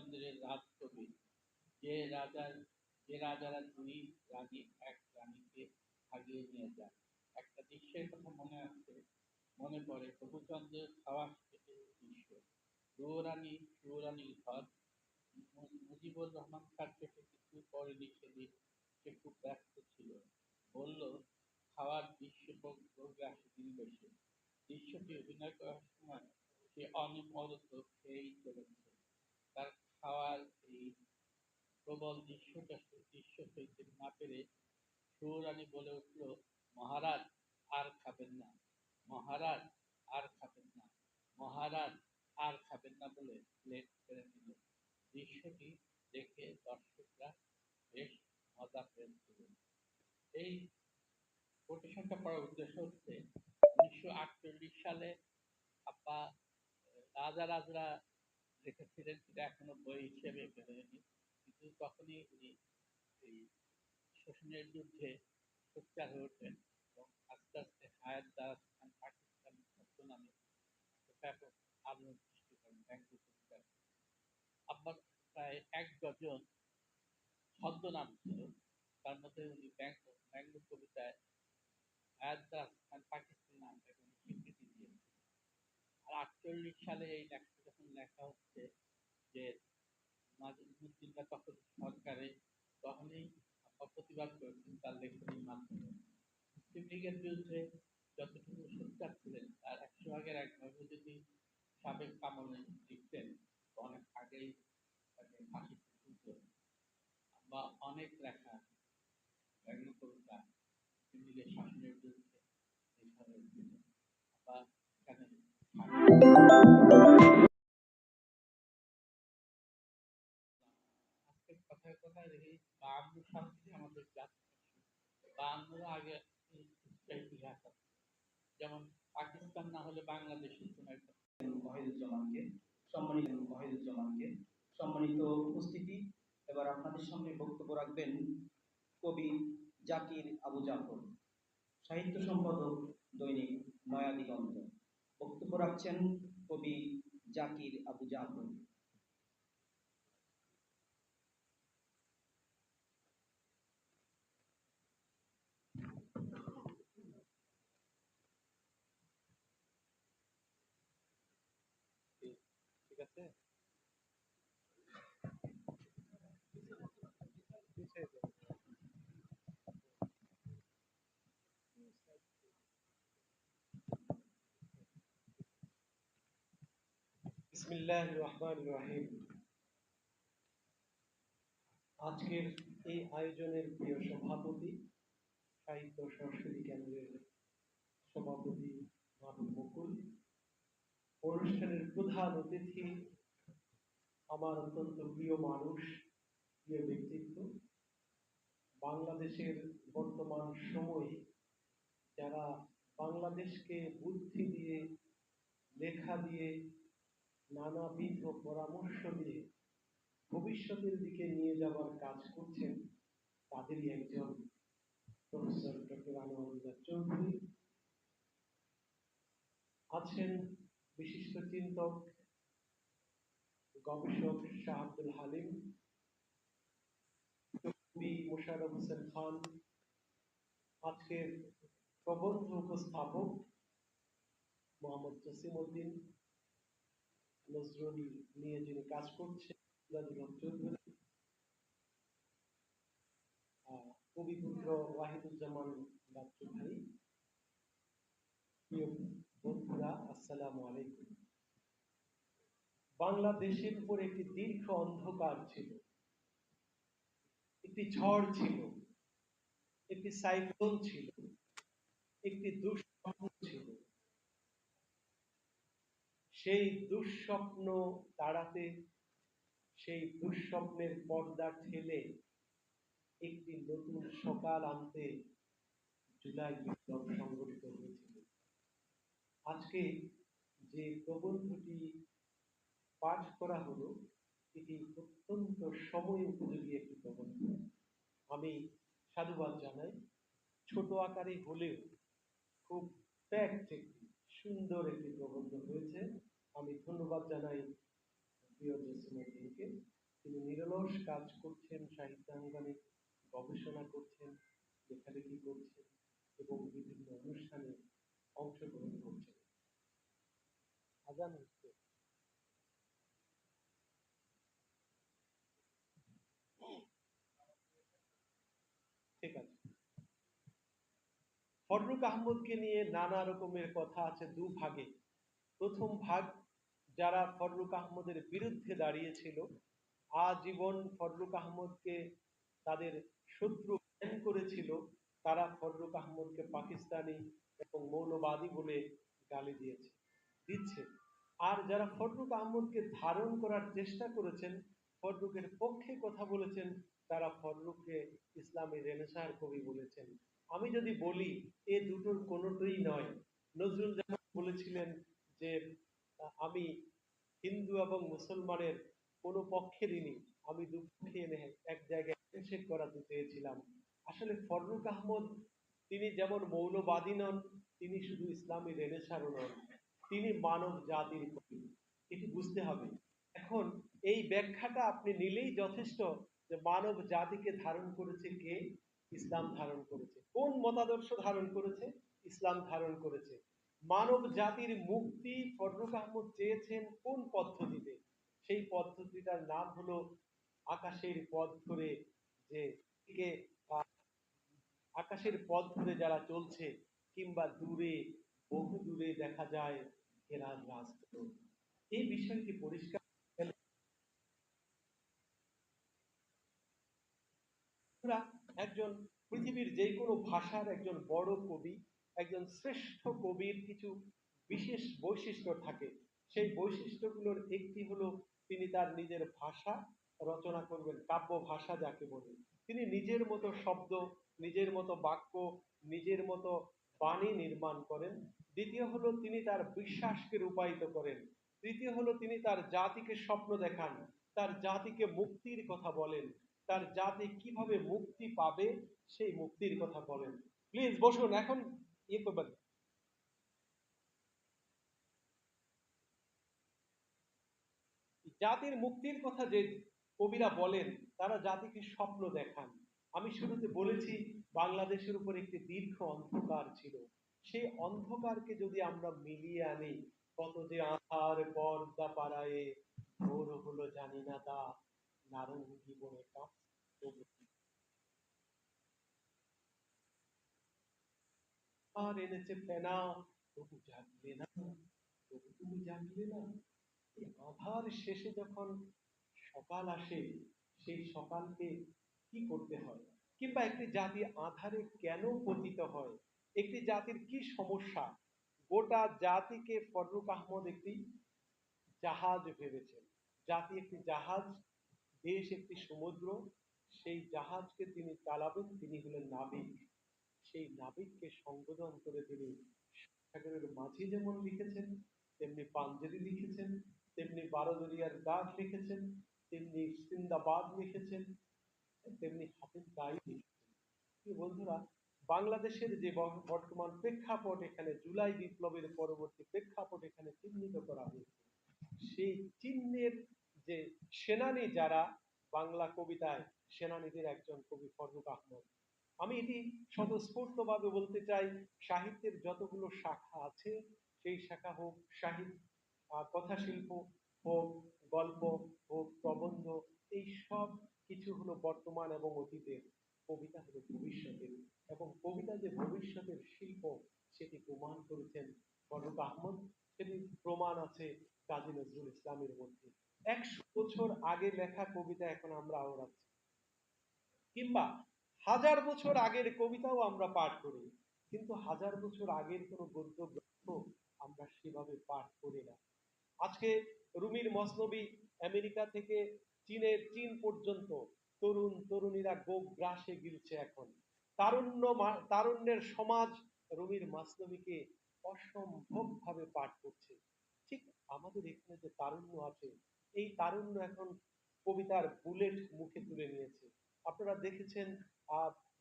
কবিচন্দ্রের রাজকবি। যে রাজার যে রাজারা দুই রানী, এক রানীকে ভাগিয়ে নিয়ে যায়। একটা দৃশ্যের কথা মনে আছে, মনে পড়ে কবিচন্দ্রের খাওয়া শেষের দৃশ্য। দুরানী সুরানীর ঘর। মুজিবুর রহমান তার চোখে কিছু পড়েনি সেদিন, সে খুব ব্যস্ত ছিল। বলল, খাওয়ার দৃশ্য করবে আসে দিন বসে দৃশ্যটি অভিনয় করার সময় সে অনবরত খেয়েই চলেছে তার খাওয়ার এই প্রবল দৃশ্যটা দৃশ্য সইতে না পেরে সুরানী বলে উঠল, মহারাজ আর খাবেন না, মহারাজ আর খাবেন না, মহারাজ আর খাবেন না বলে প্লেট ছেড়ে দিল। দৃশ্যটি দেখে দর্শকরা বেশ মজা পেয়েছিল এই কোটেশনটা পড়ার উদ্দেশ্য হচ্ছে, উনিশশো আটচল্লিশ সালে আপা রাজা রাজরা লিখেছিলেন সেটা এখনও বই হিসেবে বেরোয়নি। কিন্তু তখনই উনি এই শোষণের সোচ্চার হয়ে ওঠেন এবং আস্তে আস্তে দারাজ খান পাকিস্তান নামে ব্যাপক সৃষ্টি করেন আব্বাস প্রায় এক ডজন ছিল। তার মধ্যে উনি ব্যাংক কবিতায় খান পাকিস্তান নামটাকে উনি স্বীকৃতি আর আটচল্লিশ সালে এই লেখাটা যখন লেখা হচ্ছে যে নাজিমুদ্দিনরা তখন সরকারে, তখনই প্রতিবাদ করেছেন তার লেখনীর মাধ্যমে। মুসলিম লীগের বিরুদ্ধে যতটুকু সোচ্চার ছিলেন, তার একশো ভাগের এক ভাগে যদি সাবেক আমলে লিখতেন অনেক আগেই তাকে ঝুলতো বা অনেক লেখা ব্যঙ্গ কবিতা মুসলিম লীগের শাসনের বিরুদ্ধে লেখা হয়েছিল বা এখানে কথায় দেখি বাহান্ন সাল আমাদের বাহান্নর আগে যেমন পাকিস্তান না হলে বাংলাদেশের কোনো সম্মানিত ওয়াহিদুজ্জামানকে সম্মানিত উপস্থিতি। এবার আপনাদের সামনে বক্তব্য রাখবেন কবি জাকির আবু জাফর, সাহিত্য সম্পাদক, দৈনিক নয়া দিগন্ত বক্তব্য রাখছেন কবি জাকির আবু জাফর। আছে বিসমিল্লাহ রহমান রহিম আজকের এই আয়োজনের প্রিয় সভাপতি, সাহিত্য সংস্কৃতি কেন্দ্রের সভাপতি মাহবুব মুকুল। অনুষ্ঠানের প্রধান অতিথি আমার অত্যন্ত প্রিয় মানুষ, প্রিয় ব্যক্তিত্ব। বাংলাদেশের বর্তমান সময়ে যারা বাংলাদেশকে বুদ্ধি দিয়ে, লেখা দিয়ে, নানাবিধ পরামর্শ দিয়ে ভবিষ্যতের দিকে নিয়ে যাওয়ার কাজ করছেন, তাদেরই একজন প্রফেসর ডক্টর আনোয়ারুল্লাহ চৌধুরী। আছেন বিশিষ্ট চিন্তক, গবেষক শাহ আব্দুল হালিম কবি মোশাররফ হোসেন খান, আজকের প্রবন্ধ উপস্থাপক মোহাম্মদ জসিম উদ্দিন, নজরুল নিয়ে যিনি কাজ করছেন চৌধুরী কবিপুত্র ওয়াহিদুজ্জামান বাচ্চু ভাই প্রিয় বন্ধুরা, আসসালামু আলাইকুম। বাংলাদেশের উপর একটি দীর্ঘ অন্ধকার ছিল। একটি ঝড় ছিল। একটি সাইক্লোন ছিল। একটি দুঃস্বপ্ন ছিল। সেই দুঃস্বপ্ন তাড়াতে সেই দুঃস্বপ্নের পর্দা ঠেলে একটি নতুন সকাল আনতে জুলাই বিপ্লব সংগঠিত হয়েছিল। আজকে যে প্রবন্ধটি পাঠ করা হলো, এটি অত্যন্ত সময় উপযোগী একটি প্রবন্ধ। আমি সাধুবাদ জানাই। ছোট আকারে হলেও খুব প্যাক্ট একটি, সুন্দর একটি প্রবন্ধ হয়েছে। আমি ধন্যবাদ জানাই প্রিয় জসিমুদ্দিনকে তিনি নিরলস কাজ করছেন, সাহিত্যাঙ্গনে গবেষণা করছেন, লেখালেখি করছেন এবং বিভিন্ন অনুষ্ঠানে অংশগ্রহণ আজান হচ্ছে ঠিক আছে। ফররুক আহমদকে নিয়ে নানা রকমের কথা আছে দু ভাগে প্রথম ভাগ, যারা ফররুক আহমদের বিরুদ্ধে দাঁড়িয়েছিল, আজীবন ফররুক আহমদকে তাদের শত্রু জ্ঞান করেছিল। তারা ফররুক আহমদকে পাকিস্তানি এবং মৌলবাদী বলে গালি দিয়েছে, দিচ্ছে। আর যারা ফররুক আহমদকে ধারণ করার চেষ্টা করেছেন, ফররুকের পক্ষে কথা বলেছেন, তারা ফররুককে ইসলামী রেনেসার কবি বলেছেন। আমি যদি বলি, এ দুটোর কোনোটাই নয়। নজরুল যেমন বলেছিলেন যে, আমি হিন্দু এবং মুসলমানের কোনো পক্ষেরই নেই, আমি দুপক্ষে এনে এক জায়গায় হ্যান্ডশেক করাতে চেয়েছিলাম। আসলে ফররুক আহমদ, তিনি যেমন মৌলবাদী নন, তিনি শুধু ইসলামী রেনেসারও নন। তিনি মানব জাতির কবি। এটি বুঝতে হবে। এখন এই ব্যাখ্যাটা আপনি নিলেই যথেষ্ট যে মানব জাতিকে ধারণ করেছে কে? ইসলাম ধারণ করেছে। কোন মতাদর্শ ধারণ করেছে? ইসলাম ধারণ করেছে। মানব জাতির মুক্তি ফররুক আহমদ চেয়েছেন কোন পদ্ধতিতে? সেই পদ্ধতিটার নাম হলো আকাশের পথ ধরে যে আকাশের পথ ধরে যারা চলছে, কিংবা দূরে বহু দূরে দেখা যায় এরা রাষ্ট্র এই বিষয়টি পরিষ্কার একজন পৃথিবীর যে কোনো ভাষার একজন বড় কবি, একজন শ্রেষ্ঠ কবির কিছু বিশেষ বৈশিষ্ট্য থাকে। সেই বৈশিষ্ট্যগুলোর একটি হলো, তিনি তার নিজের ভাষা রচনা করবেন, কাব্য ভাষা যাকে বলে। তিনি নিজের মতো শব্দ, নিজের মতো বাক্য, নিজের মতো বাণী নির্মাণ করেন। দ্বিতীয় হলো তিনি তার বিশ্বাসকে রূপায়িত করেন। তৃতীয় হলো তিনি তার জাতিকে স্বপ্ন দেখান। তার জাতিকে মুক্তির কথা বলেন। তার জাতি কীভাবে মুক্তি পাবে সেই মুক্তির কথা বলেন। প্লিজ বসুন, এখন ইয়ে করবেন। জাতির মুক্তির কথা যে কবিরা বলেন, তারা জাতিকে স্বপ্ন দেখান। আমি শুরুতে বলেছি বাংলাদেশের উপর একটি দীর্ঘ অন্ধকার ছিল। সেই অন্ধকারকে যদি আমরা মিলিয়ে আনি, কত যে আধার পর্দা পাড়ায়ে ভোর হলো জানি না তা নারঙ্গী বনে আর এনেছে ফেনা, তবু জাগলে না, তবু তুমি জাগলে না। এই আধার শেষে যখন সকাল আসে, সেই সকালকে কি করতে হয়? কিংবা একটি জাতি আধারে কেন পতিত হয়? একটি জাতির কি সমস্যা? গোটা জাতিকে ফররুক আহমদ একটি জাহাজ ভেবেছেন জাতি একটি জাহাজ, দেশ একটি সমুদ্র। সেই জাহাজকে তিনি চালাবেন, তিনি হলেন নাবিক। সেই নাবিককে সংবোধন করে তিনি সাগরের মাঝি যেমন লিখেছেন, তেমনি পাঞ্জেরি লিখেছেন, তেমনি বারোদরিয়ার দাগ লিখেছেন, তেমনি সিন্দাবাদ লিখেছেন তেমনি দাই লিখেছেন বন্ধুরা, বাংলাদেশের যে বর্তমান প্রেক্ষাপট এখানে জুলাই বিপ্লবের পরবর্তী প্রেক্ষাপট এখানে চিহ্নিত করা হয়েছে। সেই চিহ্নের যে সেনানী যারা, বাংলা কবিতায় সেনানীদের একজন কবি ফররুক আহমদ, আমি এটি স্বতঃস্ফূর্তভাবে বলতে চাই, সাহিত্যের যতগুলো শাখা আছে, সেই শাখা হোক সাহিত্য কথাশিল্প হোক গল্প হোক প্রবন্ধ, এই সব কিছু হলো বর্তমান এবং অতীতের কবিতা হলো ভবিষ্যতের। এবং কবিতা যে ভবিষ্যতের শিল্প, সেটি প্রমাণ করেছেন ফররুক আহমদ। সেটি প্রমাণ আছে কাজী নজরুল ইসলামের মধ্যে। একশো বছর আগে লেখা কবিতা এখন আমরা আওড়াচ্ছি। কিংবা হাজার বছর আগের কবিতাও আমরা পাঠ করি, কিন্তু হাজার বছর আগের কোনো গদ্য গ্রন্থ আমরা সেভাবে পাঠ করি না। আজকে রুমির মসনবী আমেরিকা থেকে চীনের চীন পর্যন্ত তরুণ তরুণীরা গোপ গ্রাসে গিলছে এখন। তারুণ্য তারুণ্যের সমাজ রুমির মাসনবীকে অসম্ভব ভাবে পাঠ করছে। ঠিক আমাদের এখানে যে তারুণ্য আছে, এই তারুণ্য এখন কবিতার বুলেট মুখে তুলে নিয়েছে। আপনারা দেখেছেন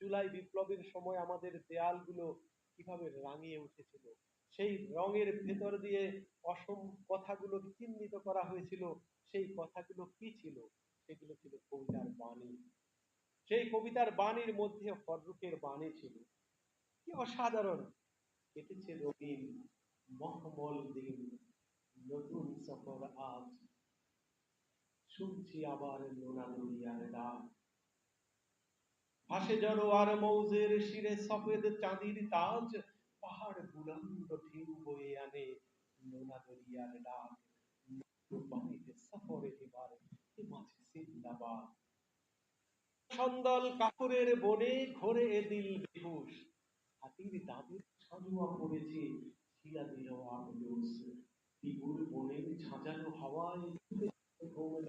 জুলাই বিপ্লবের সময় আমাদের দেয়ালগুলো কীভাবে রাঙিয়ে উঠেছিল। সেই রঙের ভেতর দিয়ে অসম কথাগুলো চিহ্নিত করা হয়েছিল সেই কথাগুলো কি ছিল? সেগুলো ছিল কবিতার বাণী। সেই কবিতার বাণীর মধ্যে ফররুখের বাণী ছিল। কি অসাধারণ! কেটেছে রঙিন, মখমল দিন, নতুন সফর আজ। শুনছি আবার নোনা দরিয়ার ডাক। ভাসে জড়োয়ার মৌজের শিরে সফেদ চাঁদির তাজ। পাহাড় বুলন্দ ঢেউ বয়ে আনে নোনা দরিয়ার ডাক। বাড়িতে সফরে মাঝে জিন্দাবাদ সন্দল কাপড়ের বনে এ দিল হাতির দিল ঘুম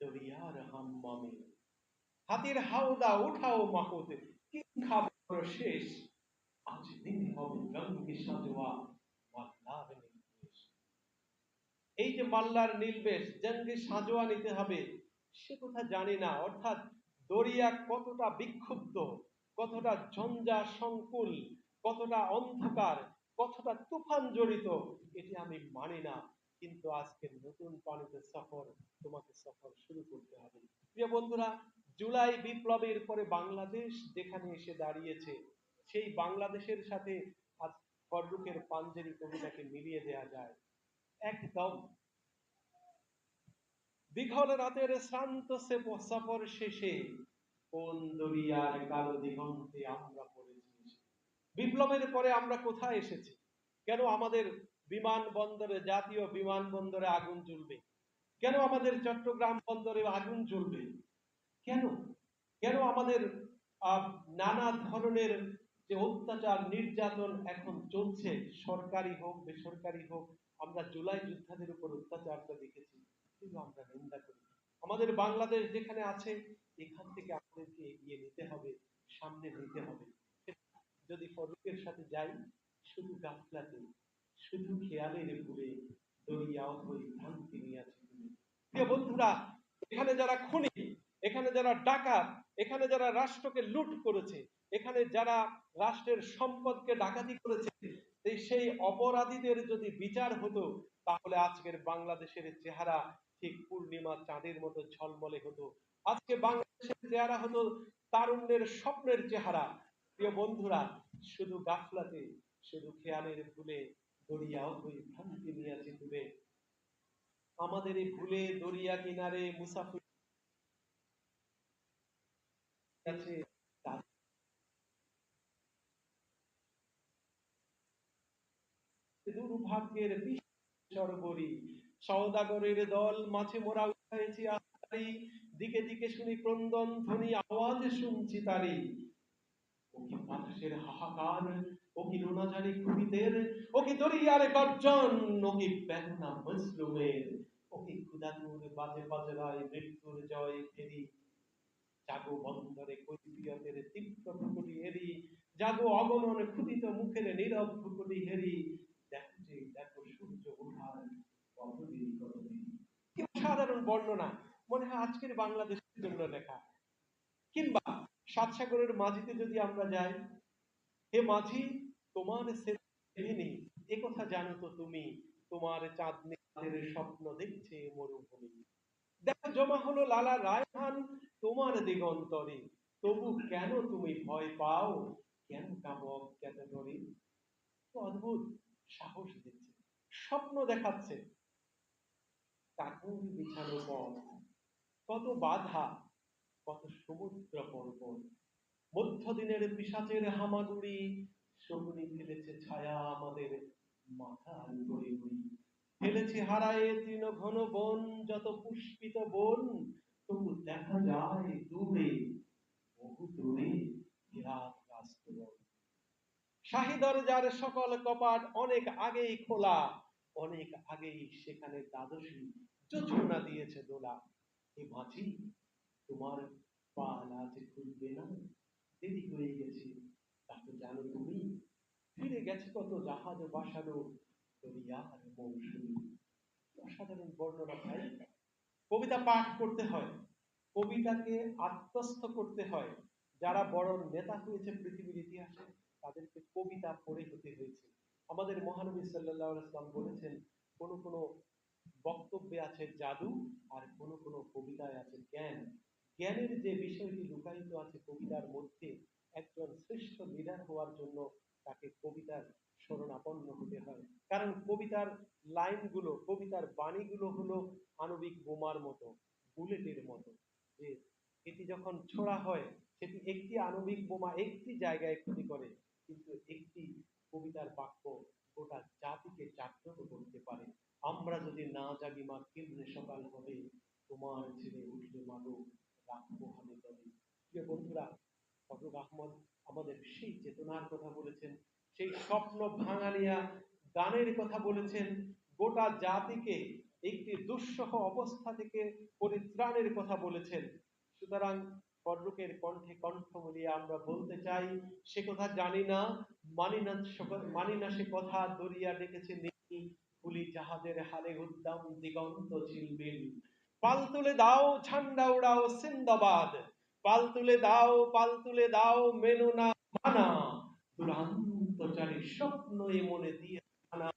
দরিয়ার হাম্মামে হাতির হাওদা, উঠাও মাহতে কি খাবার শেষ? আজ দিন হবে রঙ্গে সাজোয়া। এই যে মাল্লার নীলবেশ জঙ্গে সাজোয়া নিতে হবে, সে কথা জানি না। অর্থাৎ দরিয়া কতটা বিক্ষুব্ধ, কতটা ঝঞ্ঝা সংকুল, কতটা অন্ধকার, কতটা তুফান জড়িত, এটি আমি মানি না। কিন্তু আজকের নতুন পানিতে সফর, তোমাকে সফর শুরু করতে হবে। প্রিয় বন্ধুরা, জুলাই বিপ্লবের পরে বাংলাদেশ যেখানে এসে দাঁড়িয়েছে, সেই বাংলাদেশের সাথে ফররুখের পাঞ্জেরি কবিতাকে মিলিয়ে দেয়া যায়। একদম। দীঘল রাতের শ্রান্ত সে সফর শেষে কোন দরিয়ার কালো দিগন্তে আমরা পড়েছি বিপ্লবের পরে আমরা কোথায় এসেছি? কেন আমাদের বিমান বন্দরে জাতীয় বিমানবন্দরে আগুন জ্বলবে? কেন আমাদের চট্টগ্রাম বন্দরে আগুন জ্বলবে? কেন? কেন আমাদের নানা ধরনের যে অত্যাচার, নির্যাতন এখন চলছে, সরকারি হোক, বেসরকারি হোক, আমরা জুলাই যোদ্ধাদের উপর অত্যাচারটা দেখেছি, কিন্তু আমরা নিন্দা করি আমাদের বাংলাদেশ যেখানে আছে, এখান থেকে আমাদেরকে এগিয়ে নিতে হবে, সামনে নিতে হবে। যদি ফরুকের সাথে যাই, শুধু গাফলাতে, শুধু খেয়ালের ভুলে দরিয়াও হই ভ্রান্তি প্রিয় বন্ধুরা, এখানে যারা খুনি, এখানে যারা ডাকাত, এখানে যারা রাষ্ট্রকে লুট করেছে এখানে যারা রাষ্ট্রের সম্পদকে ডাকাতি করেছে, সেই অপরাধীদের যদি বিচার হতো, তাহলে আজকের বাংলাদেশের চেহারা ঠিক পূর্ণিমা চাঁদের মতো ঝলমলে হতো। আজকে বাংলাদেশের চেহারা হতো তারুণ্যের স্বপ্নের চেহারা। প্রিয় বন্ধুরা, শুধু গাফলাতে, শুধু খেয়ালের ভুলে দরিয়াও হই ভ্রান্তি নিয়েছে ডুবে আমাদের এই ভুলে দরিয়া কিনারে মুসাফির আছে তার- দুর্ভাগ্যের সরবরি সওদাগরের দল মাছে মোরা উঠাইছি আস্তারি দিকে দিকে শুনি ক্রন্দন ধ্বনি, আওয়াজ শুনছি তারি। ও কি বাতাসের হাহাকার, ও কি রোনাজারি খুবিদের ও কি দরিয়ার গর্জন, ও কি বেদনা মজলুমের ও কি ক্ষুদাতুর বাজে বাজরায় মৃত্যুর জয় ফেরি। জাগো বন্দরে কৈফিয়তের তীব্র ভুকুটি হেরি, জাগো অগণন ক্ষুদিত মুখের নীরব ভুকুটি হেরি দেখো যে দেখো সূর্য ওঠার কতদিন কতদিন কি সাধারণ বর্ণনা। মনে হয় আজকের বাংলাদেশের জন্য লেখা। কিংবা সাত সাগরের মাঝিতে যদি আমরা যাই, হে মাঝি, তোমার সেদিনী এ কথা জানো তো তুমি, তোমার চাঁদনি স্বপ্ন দেখছে মরুভূমি। দেখো, জমা হলো লালা রায়হান তোমার দিগন্তরে। তবু কেন তুমি ভয় পাও? কেন কাবো অজ্ঞাত করে অদ্ভুত সাহস দিচ্ছে। স্বপ্ন দেখাচ্ছে। কাকুর বিছানো পথ কত বাধা, কত সমুদ্র পর্বত। মধ্যদিনের পিসাচের হামাগুড়ি শগুনি ফেলেছে ছায়া আমাদের মাথার উপরে উড়ি। ফেলেছে হারায়ে তৃণ ঘন বন, যত পুষ্পিত বন, তবু দেখা যায় দূরে, বহু দূরে বিরাট রাষ্ট্রবন। শাহী দরজার সকল কপাট অনেক আগেই খোলা। অনেক আগেই সেখানে দ্বাদশী যোজনা দিয়েছে দোলা। এ মাঝি, তোমার পাল আজ খুলবে না? দেরি হয়ে গেছে, তা তো জানো তুমি। ফিরে গেছে কত জাহাজ বাসানো দরিয়ার মৌসুমী। অসাধারণ বর্ণনা ভাই। কবিতা পাঠ করতে হয়, কবিতাকে আত্মস্থ করতে হয়। যারা বড় নেতা হয়েছে পৃথিবীর ইতিহাসে, তাদেরকে কবিতা পড়ে হতে হয়েছে। আমাদের মহানবী সাল্লাহ ইসলাম বলেছেন, কোনো কোনো বক্তব্যে আছে জাদু আর কোনো কোনো কবিতায় আছে জ্ঞান। জ্ঞানের যে বিষয়টি লুকায়িত আছে কবিতার মধ্যে, একজন শ্রেষ্ঠ লিডার হওয়ার জন্য তাকে কবিতার শরণাপন্ন হতে হয়। কারণ কবিতার লাইনগুলো, কবিতার বাণীগুলো হলো আণবিক বোমার মতো, বুলেটের মতো। যে এটি যখন ছোড়া হয়, সেটি একটি আণবিক বোমা একটি জায়গায় ক্ষতি করে, কিন্তু একটি কবিতার বাক্য গোটা জাতিকে জাগ্রত করতে পারে। আমরা যদি না জাগি মা, কেন্দ্রে সকাল হবে, তোমার ছেলে উঠলে মাগো রাখব হাতে তবে। প্রিয় বন্ধুরা ফজল আহমদ আমাদের সেই চেতনার কথা বলেছেন, সেই স্বপ্ন ভাঙানিয়া গানের কথা বলেছেন, গোটা জাতিকে একটি দুঃসহ অবস্থা থেকে পরিত্রাণের কথা বলেছেন। সুতরাং ফররুকের কণ্ঠে কণ্ঠ মিলিয়ে আমরা বলতে চাই, সে কথা জানি না মানি না সে- কথা দরিয়া ডেকেছে নেই কুলি জাহাজের হালে উদ্দাম দিগন্ত ঝিলমিল। পাল তুলে দাও ঝান্ডা উড়াও সিন্দাবাদ। পাল তুলে দাও, পাল তুলে দাও মেনো না মানা। স্বপ্ন এ মনে দিয়ে আনা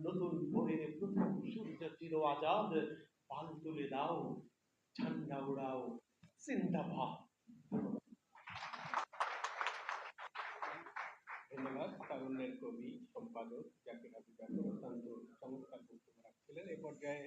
নতুন ভোরের প্রথম সূর্য চির আজাদ। পাল তুলে দাও, ঝান্ডা উড়াও সিন্দাবাদ। ধন্যবাদ তারুণ্যের কবি সম্পাদক জাকির আবু অত্যন্ত চমৎকার বক্তব্য রাখছিলেন। এ পর্যায়ে